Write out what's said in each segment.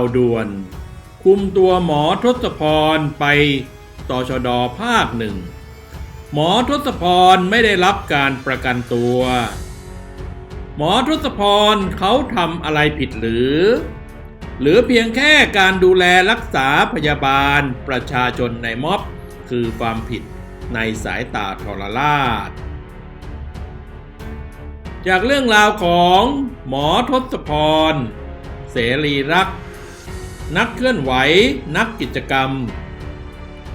วด่วน คุมตัวหมอทศพรไปตชดภาคหนึ่ง หมอทศพรไม่ได้รับการประกันตัว หมอทศพรเขาทำอะไรผิดหรือ หรือเพียงแค่การดูแลรักษาพยาบาลประชาชนในม็อบคือความผิดในสายตาทรราช จากเรื่องราวของหมอทศพร เสรีรักษ์ นักเคลื่อนไหว นักกิจกรรม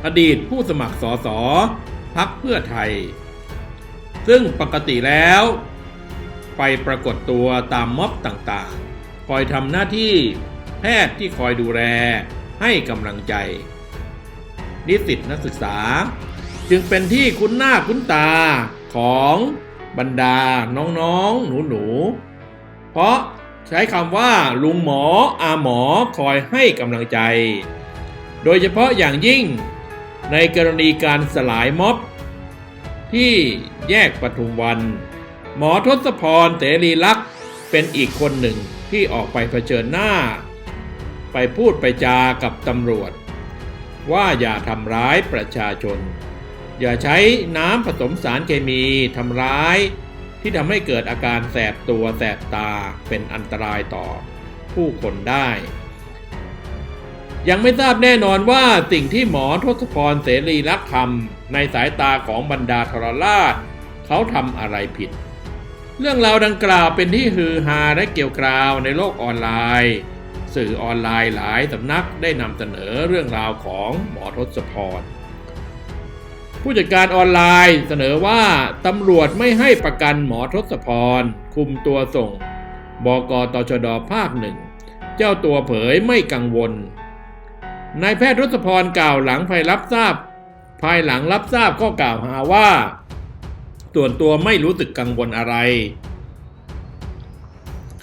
อดีตผู้สมัครสอสอพักเพื่อไทย ซึ่งปกติแล้ว ไปปรากฏตัวตามม็อบต่างๆ คอยทำหน้าที่แพทย์ที่คอยดูแลให้กำลังใจ นิสิตนักศึกษา จึงเป็นที่คุ้นหน้าคุ้นตาของบรรดาน้องๆ หนูๆ เพราะ ใช้คำว่า ลุงหมออาหมอคอยให้กำลังใจ โดยเฉพาะอย่างยิ่งในกรณีการสลายม็อบ ที่แยกปทุมวัน หมอทศพรเสรีลักษ์เป็นอีกคนหนึ่งที่ออกไปเผชิญหน้า ไปพูดไปจากับตำรวจ ว่าอย่าทำร้ายประชาชน อย่าใช้น้ำผสมสารเคมีทำร้าย ที่ทำให้เกิดอาการแสบตัวแสบตาเป็นอันตรายต่อผู้คนได้ ยังไม่ทราบแน่นอนว่าสิ่งที่หมอทศพรเสรีรักทำในสายตาของบรรดาทรราช เขาทำอะไรผิด เรื่องราวดังกล่าวเป็นที่ฮือฮาและเกี่ยวกราวในโลกออนไลน์ สื่อออนไลน์หลายสำนักได้นำเสนอเรื่องราวของหมอทศพร ผู้จัดการออนไลน์เสนอว่าตำรวจไม่ให้ประกันหมอทศพร คุมตัวส่ง บกตชดภาคหนึ่ง เจ้าตัวเผยไม่กังวลนายแพทย์ทศพรกล่าวหลังภายรับทราบ ภายหลังรับทราบก็กล่าวหาว่า ส่วนตัวไม่รู้สึกกังวลอะไร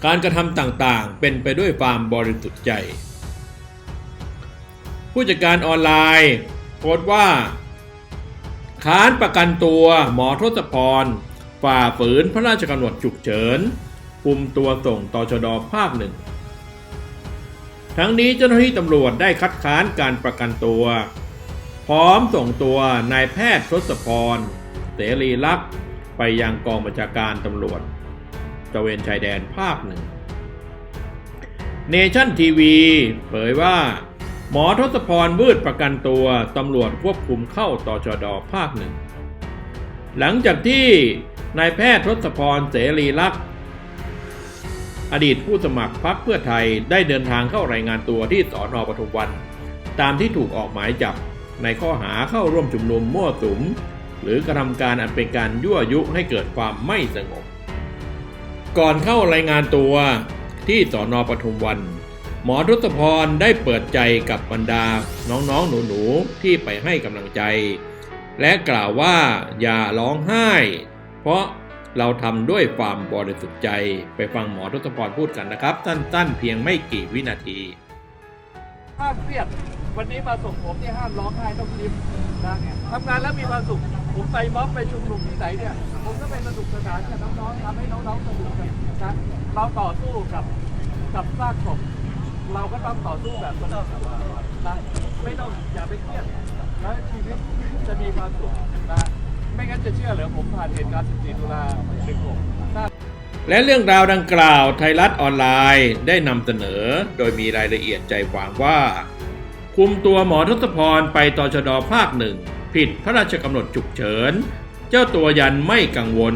การกระทำต่างๆ เป็นไปด้วยความบริสุทธิ์ใจ ผู้จัดการออนไลน์โพสต์ว่า ค้านประกันตัวหมอทศพร ฝ่าฝืนพระราชกำหนดฉุกเฉินคุมตัวส่งตชดภาคหนึ่ง ทั้งนี้เจ้าหน้าที่ตำรวจได้คัดค้านการประกันตัว พร้อมส่งตัวนายแพทย์ทศพร เสรีลักษณ์ไปยังกองบัญชาการตำรวจตะเวนชายแดนภาคหนึ่ง เนชั่นทีวีเผยว่า หมอทศพรวืดประกันตัวตำรวจควบคุมเข้าต่อชดภาคหนึ่ง หลังจากที่นายแพทย์ทศพรเสรีลักษ์อดีตผู้สมัครพรรคเพื่อไทยได้เดินทางเข้ารายงานตัวที่สอนอปทุมวัน ตามที่ถูกออกหมายจับในข้อหาเข้าร่วมชุมนุมมั่วสุม หรือกระทำการอันเป็นการยั่วยุให้เกิดความไม่สงบ ก่อนเข้ารายงานตัวที่สอนอปทุมวัน หมอทศพรได้เปิดใจกับบรรดาน้องๆหนูๆที่ไปให้กำลังใจ และกล่าวว่าอย่าร้องไห้ เพราะเราทำด้วยความบริสุทธิ์ใจ ไปฟังหมอทศพรพูดกันนะครับ สั้นๆ เพียงไม่กี่วินาทีห้ามเครียดวันนี้มาส่งผมเนี่ยห้ามร้องไห้ต้องยิ้มนะทำงานแล้วมีความสุข ผมไปม็อบไปชุมนุมที่ไหนเนี่ยผมก็ไปสนุกสนานกับน้องๆทำให้น้องๆสนุกกันนะเราต่อสู้กับกับซากศพ เราก็ต้องต่อสู้แบบสนุกนะไม่ต้องอย่าไปเครียดแล้วชีวิตจะมีความสุขนะไม่งั้นจะเชื่อเหรอผมผ่านเหตุการณ์ 14 ตุลา16ถ้และเรื่องราวดังกล่าวไทยรัฐออนไลน์ได้นำเสนอโดยมีรายละเอียดใจความว่า คุมตัวหมอทศพรไปตชดภาคหนึ่ง ผิดพระราชกำหนดฉุกเฉิน เจ้าตัวยันไม่กังวล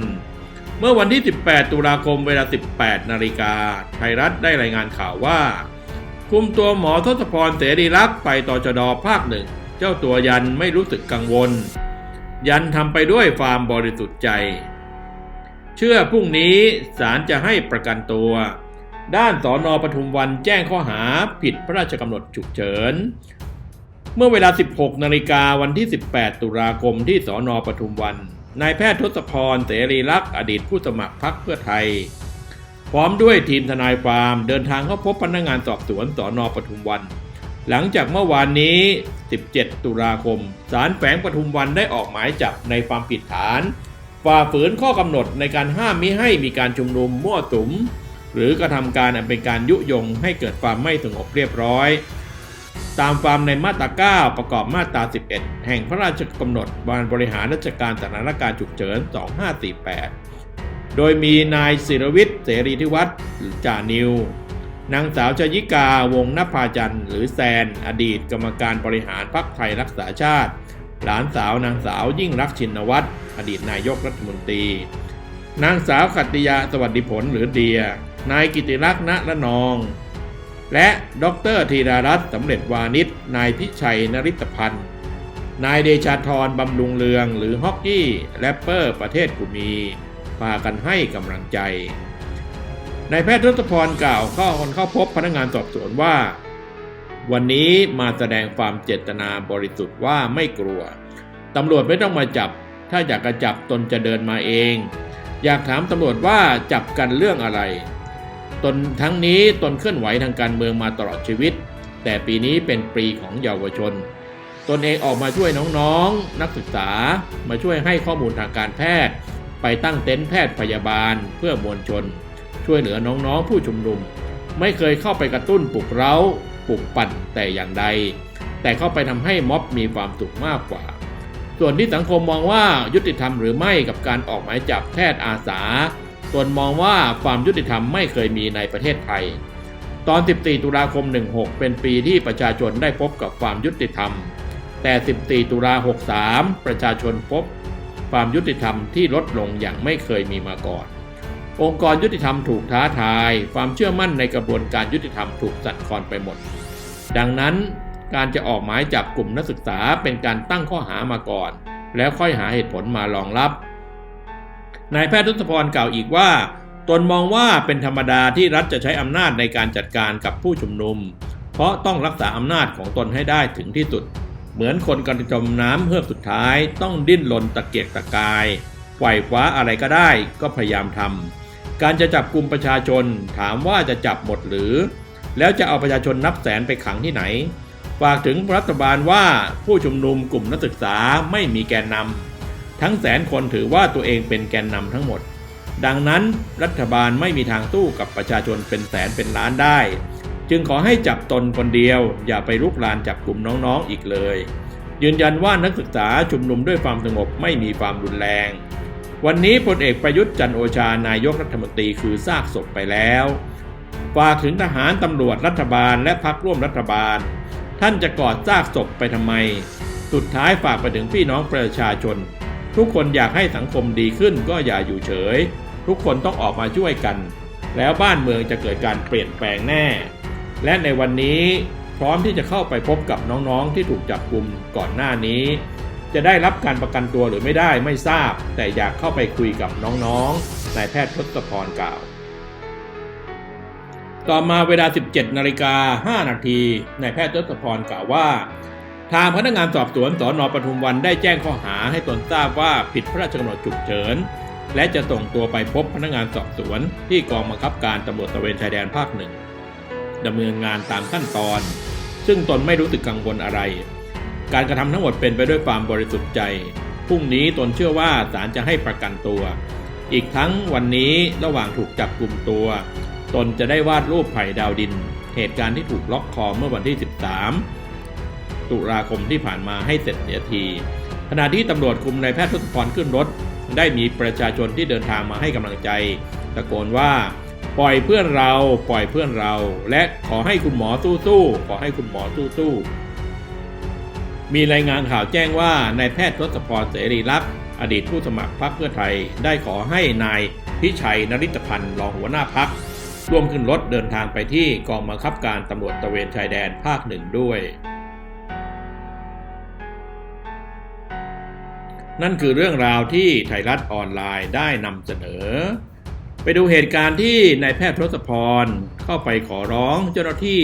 เมื่อวันที่ 18 ตุลาคมเวลา 18 นาฬิกาไทยรัฐได้รายงานข่าวว่า คุมตัวหมอทศพรเสรีรักษ์ไปตชดอภาคหนึ่ง เจ้าตัวยันไม่รู้สึกกังวล ยันทำไปด้วยความบริสุทธิ์ใจ เชื่อพรุ่งนี้ศาลจะให้ประกันตัว ด้านสอนอปทุมวันแจ้งข้อหาผิดพระราชกำหนดฉุกเฉิน เมื่อเวลา 16 นาฬิกาวันที่ 18 ตุลาคมที่สอนอปทุมวันนายแพทย์ทศพรเสรีรักษ์อดีตผู้สมัครพรรคเพื่อไทย พร้อมด้วยทีมทนายความเดินทางเข้าพบพนักงานสอบสวนสอนอปทุมวัน หลังจากเมื่อวานนี้ 17 ตุลาคม ศาลแฝงปทุมวันได้ออกหมายจับในความผิดฐานฝ่าฝืนข้อกำหนดในการห้ามมิให้มีการชุมนุมมั่วสุม หรือกระทำการอันเป็นการยุยงให้เกิดความไม่สงบเรียบร้อย ตามความในมาตรา 9 ประกอบมาตรา 11 แห่งพระราชกำหนดการบริหารราชการสถานการณ์ฉุกเฉิน 2548 โดยมีนายศิรวิทย์เสรีธิวัฒน์จ่านิว นางสาวชยิกาวงนภาจันทร์หรือแซน อดีตกรรมการบริหารพรรคไทยรักษาชาติ หลานสาวนางสาวยิ่งรักชินวัตรอดีตนายกรัฐมนตรี นางสาวขัตติยาสวัสดิผลหรือเดีย นายกิติรักษ์ณละนอง และดรธีรารัตน์สำเร็จวานิชนายพิชัยนริตพันธ์นายเดชาธรบำรุงเรืองหรือฮอกกี้แรปเปอร์ประเทศกุมี พากันให้กำลังใจนายแพทย์ทศพรกล่าวเข้าเข้าพบพนักงานสอบสวนว่า วันนี้มาแสดงความเจตนาบริสุทธิ์ว่าไม่กลัวตำรวจไม่ต้องมาจับ ถ้าอยากจะจับตนจะเดินมาเอง อยากถามตำรวจว่าจับกันเรื่องอะไร ตนทั้งนี้ตนเคลื่อนไหวทางการเมืองมาตลอดชีวิต แต่ปีนี้เป็นปีของเยาวชน ตนเองออกมาช่วยน้องๆนักศึกษามาช่วยให้ข้อมูลทางการแพทย์ ไปตั้งเต็นท์แพทย์พยาบาลเพื่อมวลชน ช่วยเหลือน้องๆผู้ชุมนุม ไม่เคยเข้าไปกระตุ้นปลุกเร้าปลุกปั่นแต่อย่างใด แต่เข้าไปทำให้ม็อบมีความสุขมากกว่า ส่วนที่สังคมมองว่ายุติธรรมหรือไม่กับการออกหมายจับแพทย์อาสาตนมองว่าความยุติธรรมไม่เคยมีในประเทศไทย ตอน 14 ตุลาคม 16 เป็นปีที่ประชาชนได้พบกับความยุติธรรม แต่ 14 ตุลา 63 ประชาชนพบ ความยุติธรรมที่ลดลงอย่างไม่เคยมีมาก่อน องค์กรยุติธรรมถูกท้าทาย ความเชื่อมั่นในกระบวนการยุติธรรมถูกสั่นคลอนไปหมด ดังนั้นการจะออกหมายจับกลุ่มนักศึกษาเป็นการตั้งข้อหามาก่อน แล้วค่อยหาเหตุผลมารองรับนายแพทย์ทศพรกล่าวอีกว่าตนมองว่าเป็นธรรมดาที่รัฐจะใช้อำนาจในการจัดการกับผู้ชุมนุม เพราะต้องรักษาอำนาจของตนให้ได้ถึงที่สุด เหมือนคนกำลังจมน้ำเฮือกสุดท้ายต้องดิ้นรนตะเกียกตะกายไขว่คว้าอะไรก็ได้ก็พยายามทำการจะจับกลุ่มประชาชนถามว่าจะจับหมดหรือ แล้วจะเอาประชาชนนับแสนไปขังที่ไหน ฝากถึงรัฐบาลว่าผู้ชุมนุมกลุ่มนักศึกษาไม่มีแกนนำทั้งแสนคนถือว่าตัวเองเป็นแกนนำทั้งหมด ดังนั้นรัฐบาลไม่มีทางสู้กับประชาชนเป็นแสนเป็นล้านได้ จึงขอให้จับตนคนเดียว อย่าไปลุกลานจับกลุ่มน้องๆอีกเลย ยืนยันว่านักศึกษาชุมนุมด้วยความสงบไม่มีความรุนแรง วันนี้พลเอกประยุทธ์จันโอชานายกรัฐมนตรีคือซากศพไปแล้วฝากถึงทหารตำรวจรัฐบาลและพรรคร่วมรัฐบาล ท่านจะกอดซากศพไปทำไม สุดท้ายฝากไปถึงพี่น้องประชาชน ทุกคนอยากให้สังคมดีขึ้นก็อย่าอยู่เฉย ทุกคนต้องออกมาช่วยกัน แล้วบ้านเมืองจะเกิดการเปลี่ยนแปลงแน่ และในวันนี้พร้อมที่จะเข้าไปพบกับน้องๆ ที่ถูกจับกลุ่มก่อนหน้านี้ จะได้รับการประกันตัวหรือไม่ได้ไม่ทราบ แต่อยากเข้าไปคุยกับน้องๆนายแพทย์ทศพรกล่าว ต่อมาเวลา 17นาฬิกา5นาทีนายแพทย์ทศพรกล่าวว่า ทางพนักงานสอบสวนสอนอปทุมวันได้แจ้งข้อหาให้ตนทราบว่าผิดพระราชกำหนดฉุกเฉินและจะส่งตัวไปพบพนักงานสอบสวนที่กองบังคับการตำรวจตระเวนชายแดนภาคหนึ่ง ดำเนินงานตามขั้นตอน ซึ่งตนไม่รู้สึกกังวลอะไร การกระทำทั้งหมดเป็นไปด้วยความบริสุทธิ์ใจพรุ่งนี้ตนเชื่อว่าศาลจะให้ประกันตัว อีกทั้งวันนี้ระหว่างถูกจับกลุ่มตัว ตนจะได้วาดรูปไผ่ดาวดิน เหตุการณ์ที่ถูกล็อกคอเมื่อวันที่ 13 ตุลาคมที่ผ่านมาให้เสร็จเสียทีขณะที่ตำรวจคุมนายแพทย์ทศพรขึ้นรถ ได้มีประชาชนที่เดินทางมาให้กำลังใจ ตะโกนว่า ปล่อยเพื่อนเราปล่อยเพื่อนเรา และขอให้คุณหมอสู้ๆขอให้คุณหมอสู้ๆมีรายงานข่าวแจ้งว่านายแพทย์ทศพรเสรีรักษ์อดีตผู้สมัครพรรคเพื่อไทย ได้ขอให้นายพิชัยนริตพันธ์รองหัวหน้าพักร่วมขึ้นรถเดินทางไปที่กองบังคับการตำรวจตะเวนชายแดนภาคหนึ่งด้วย นั่นคือเรื่องราวที่ไทยรัฐออนไลน์ได้นำเสนอ ไปดูเหตุการณ์ที่นายแพทย์ทศพรเข้าไปขอร้องเจ้าหน้าที่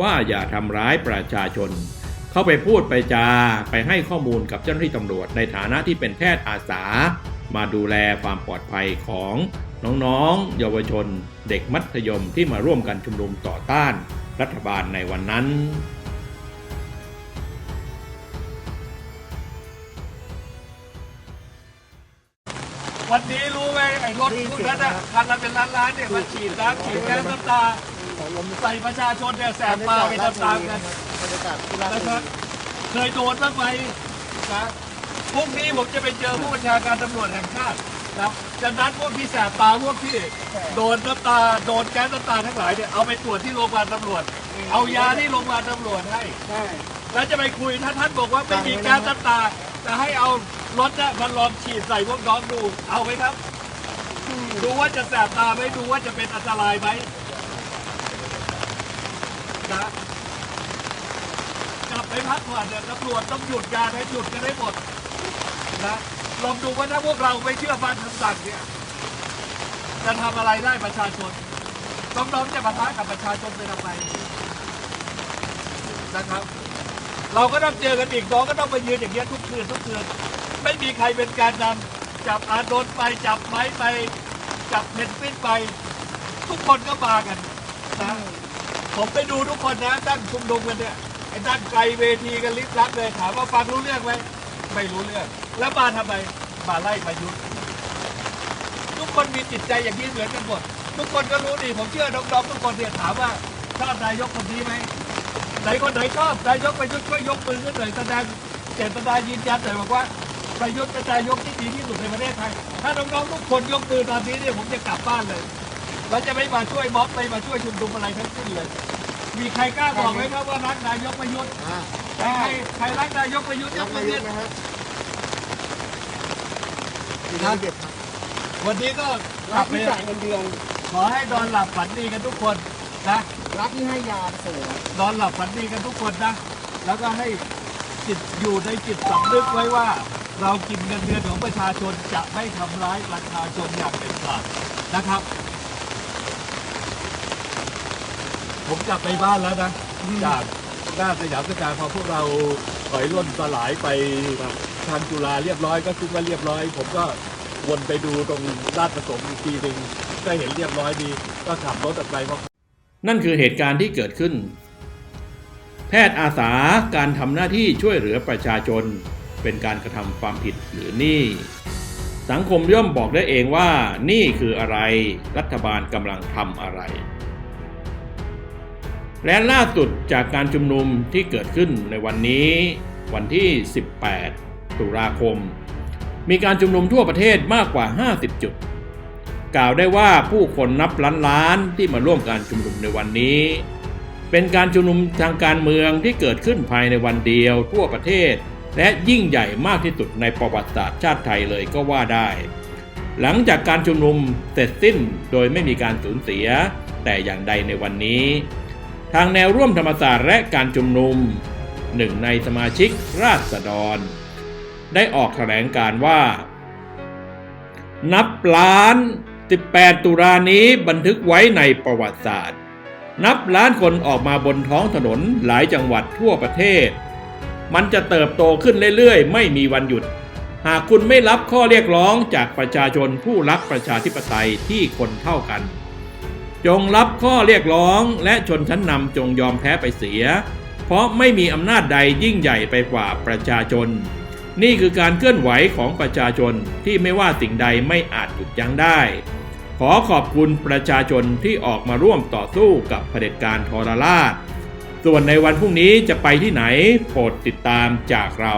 ว่าอย่าทำร้ายประชาชน เข้าไปพูดไปจาไปให้ข้อมูลกับเจ้าหน้าที่ตำรวจในฐานะที่เป็นแพทย์อาสา มาดูแลความปลอดภัยของน้องๆ เยาวชน เด็กมัธยมที่มาร่วมกันชุมนุมต่อต้านรัฐบาลในวันนั้น วันนี้รู้ไหมไอ้รถพวกนั้นอะคันละเป็นล้านล้านๆเนี่ยมาฉีดน้ำฉีดแก๊สน้ำตาใส่ประชาชนเนี่ยแสบตาไปตามๆกันบรรยากาศที่ราชนะบุครีรับเคยโดนบ้างไหมนะพรุ่งนี้ผมจะไปเจอผู้บัญชาการตำรวจแห่งชาตินะจะนัดพวกที่แสบตาพวกที่โดนน้ำตาโดนแก๊สน้ำตาทั้งหลายเนี่ยเอาไปตรวจที่โรงพยาบาลตำรวจ เอายาที่โรงพยาบาลตำรวจให้ใช่แล้วจะไปคุยถ้าท่านบอกว่าไม่มีแก๊สน้ำตา จะให้เอารถเนี่ยมาลองฉีดใส่พวกน้องดู เอาไหมครับ ดูว่าจะแสบตาไหมดูว่าจะเป็นอันตรายไหมนะกลับไปพักผ่อนเนี่ยตำรวจต้องหยุดงานให้หยุดกันให้หมดนะลองดูว่าถ้าพวกเราไม่เชื่อฟังคำสั่งเนี่ยจะทำอะไรได้ประชาชนน้องๆจะปะทะกับประชาชนไปทำไมนะครับ เราก็ต้องเจอกันอีกน้องก็ต้องไปยืนอย่างเงี้ยทุกคืนทุกคืนไม่มีใครเป็นการนำจับอาโดนไปจับไม้ไป จับเพนกวินไป ทุกคนก็มากันนะผมไปดูทุกคนนะตั้งชุมนุมกันเนี่ยไอ้ตั้งไกลเวทีกันลิบลับเลยถามว่าฟังรู้เรื่องไหมไม่รู้เรื่อง แล้วมาทำไมมาไล่ประยุทธ์ทุกคนมีจิตใจอย่างนี้เหมือนกันหมดทุกคนก็รู้ดีผมเชื่อน้องๆทุกคนเนี่ยถามว่าชอบนายกคนนี้ไหม ไหนคนไหนชอบนายกประยุทธ์ก็ยกมือขึ้นหน่อยแสดงเจตนายืนยันหน่อยบอกว่าประยุทธ์เป็นนายกที่ดีที่สุดในประเทศไทย ถ้าน้องๆทุกคนยกมือตามนี้เนี่ยผมจะกลับบ้านเลยเราจะไม่มาช่วยม็อบไม่มาช่วยชุมนุมอะไรทั้งสิ้นเลย มีใครกล้าบอกไหมครับว่ารักนายกประยุทธ์อ่าใครใครรักนายกประยุทธ์ยรักกมืนาอยขึ้กนนะฮะมีระเบียบครับวันนี้ก็กรัลักบไปที่จ่ายเงินเดือนขอให้นอนหลับฝันดีกันทุกคนนะ รักที่ให้ยาเสริมนอนหลับฝันดีกันทุกคนนะ แล้วก็ให้จิตอยู่ในจิตสำนึกไว้ว่า เรากินเงินเดือนของประชาชนจะไม่ทำร้ายประชาชนอย่างเด็ดขาดนะครับ ผมกลับไปบ้านแล้วนะจากหน้าสยามสแการพอพวกเราถอยร่นสลายไปทางจุฬาเรียบร้อยก็คิดว่าเรียบร้อย ผมก็วนไปดูตรงลาดประสงค์อีกทีหนึ่งก็เห็นเรียบร้อยดี ก็ขับรถออกไปเพราะ นั่นคือเหตุการณ์ที่เกิดขึ้น แพทย์อาสาการทำหน้าที่ช่วยเหลือประชาชน เป็นการกระทำความผิดหรือนี่ สังคมย่อมบอกได้เองว่านี่คืออะไรรัฐบาลกำลังทำอะไร และล่าสุดจากการชุมนุมที่เกิดขึ้นในวันนี้วันที่ 18 ตุลาคม มีการชุมนุมทั่วประเทศมากกว่า 50 จุด กล่าวได้ว่าผู้คนนับล้านล้านๆที่มาร่วมการชุมนุมในวันนี้ เป็นการชุมนุมทางการเมืองที่เกิดขึ้นภายในวันเดียวทั่วประเทศ และยิ่งใหญ่มากที่สุดในประวัติศาสตร์ชาติไทยเลยก็ว่าได้ หลังจากการชุมนุมเสร็จสิ้นโดยไม่มีการสูญเสีย แต่อย่างใดในวันนี้ ทางแนวร่วมธรรมศาสตร์และการชุมนุมหนึ่งในสมาชิกราษฎร ได้ออกแถลงการว่านับล้าน 18 ตุลานี้บันทึกไว้ในประวัติศาสตร์ นับล้านคนออกมาบนท้องถนนหลายจังหวัดทั่วประเทศ มันจะเติบโตขึ้นเรื่อยๆ ไม่มีวันหยุด หากคุณไม่รับข้อเรียกร้องจากประชาชนผู้รักประชาธิปไตยที่คนเท่ากัน จงรับข้อเรียกร้องและชนชั้นนำจงยอมแพ้ไปเสีย เพราะไม่มีอำนาจใดยิ่งใหญ่ไปกว่าประชาชนนี่คือการเคลื่อนไหวของประชาชนที่ไม่ว่าสิ่งใดไม่อาจหยุดยั้งได้ ขอขอบคุณประชาชนที่ออกมาร่วมต่อสู้กับเผด็จการทรราช ส่วนในวันพรุ่งนี้จะไปที่ไหนโปรดติดตามจากเรา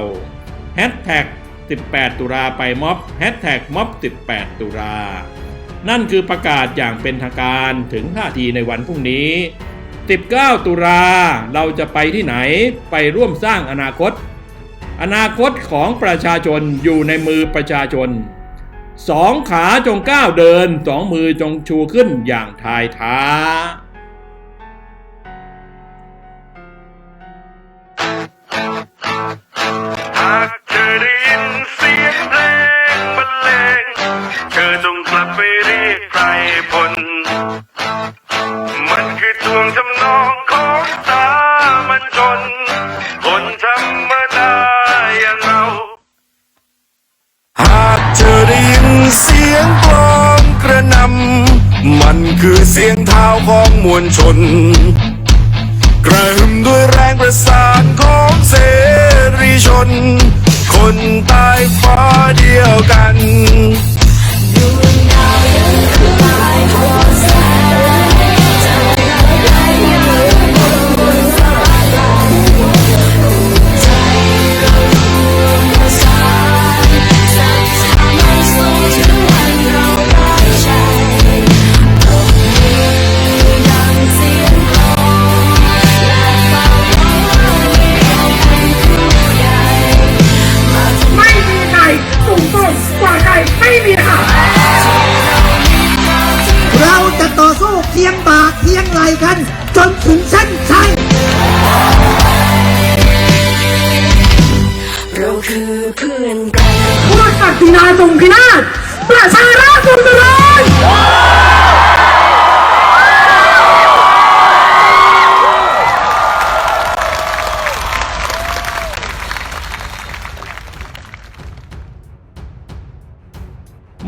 แฮชแท็ก18 ตุลาไปม็อบแฮชแท็กม็อบ18 ตุลา นั่นคือประกาศอย่างเป็นทางการถึงท่าทีในวันพรุ่งนี้ 19 ตุลาเราจะไปที่ไหนไปร่วมสร้างอนาคต อนาคตของประชาชนอยู่ในมือประชาชน สองขาจงก้าวเดิน สองมือจงชูขึ้นอย่างทายท้า ร้าวของมวลชน กระหึ่มด้วยแรงประสานของเสรีชน คนใต้ฟ้าเดียวกัน You and I, you and I, คียงไหลกันจนถึงเส้นชัยเราคือเพื่อนกันพวกศักดินาทรงพินาศประชาราษฎรเจริญ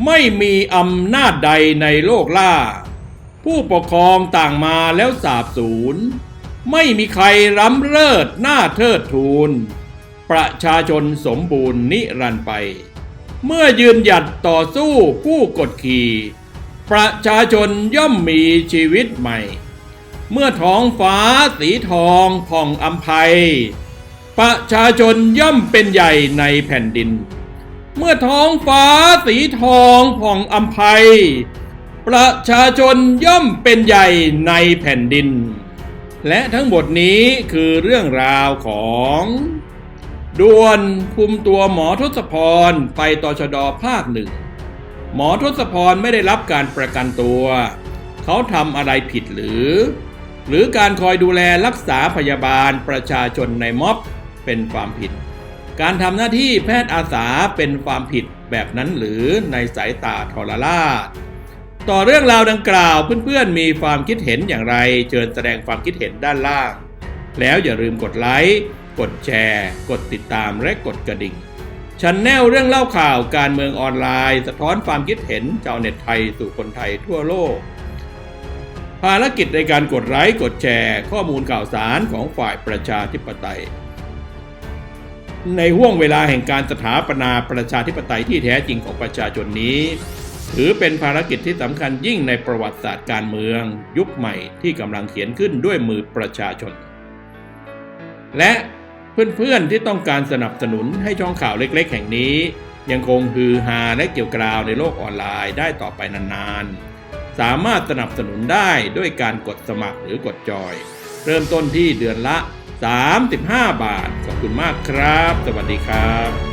ไม่มีอำนาจใดในโลกล่า ผู้ปกครองต่างมาแล้วสาบสูญ ไม่มีใครล้ำเลิศหน้าเทิดทูน ประชาชนสมบูรณ์นิรันไป เมื่อยืนหยัดต่อสู้ผู้กดขี่ ประชาชนย่อมมีชีวิตใหม่ เมื่อท้องฟ้าสีทองผ่องอัมภัย ประชาชนย่อมเป็นใหญ่ในแผ่นดิน เมื่อท้องฟ้าสีทองผ่องอัมภัย ประชาชนย่อมเป็นใหญ่ในแผ่นดิน และทั้งหมดนี้คือเรื่องราวของด่วนคุมตัวหมอทศพรไปตชดภาคหนึ่ง หมอทศพรไม่ได้รับการประกันตัว เขาทำอะไรผิดหรือ หรือการคอยดูแลรักษาพยาบาลประชาชนในม็อบเป็นความผิด การทำหน้าที่แพทย์อาสาเป็นความผิดแบบนั้นหรือในสายตาทรราช ต่อเรื่องราวดังกล่าวเพื่อนๆมีความคิดเห็นอย่างไรเชิญแสดงความคิดเห็นด้านล่าง แล้วอย่าลืมกดไลค์กดแชร์ กดติดตามและกดกระดิ่งชันแนลเรื่องเล่าข่าวการเมืองออนไลน์ สะท้อนความคิดเห็นชาวเน็ตไทยสู่คนไทยทั่วโลก ภารกิจในการกดไลค์กดแชร์ข้อมูลข่าวสารของฝ่ายประชาธิปไตย ในห่วงเวลาแห่งการสถาปนาประชาธิปไตยที่แท้จริงของประชาชนนี้ ถือเป็นภารกิจที่สำคัญยิ่งในประวัติศาสตร์การเมือง ยุคใหม่ที่กำลังเขียนขึ้นด้วยมือประชาชน และเพื่อนๆที่ต้องการสนับสนุนให้ช่องข่าวเล็กๆ แห่งนี้ ยังคงฮือฮาและเกี่ยวกราวในโลกออนไลน์ได้ต่อไปนานๆ สามารถสนับสนุนได้ด้วยการกดสมัครหรือกดจอย เริ่มต้นที่เดือนละ 35 บาท ขอบคุณมากครับ สวัสดีครับ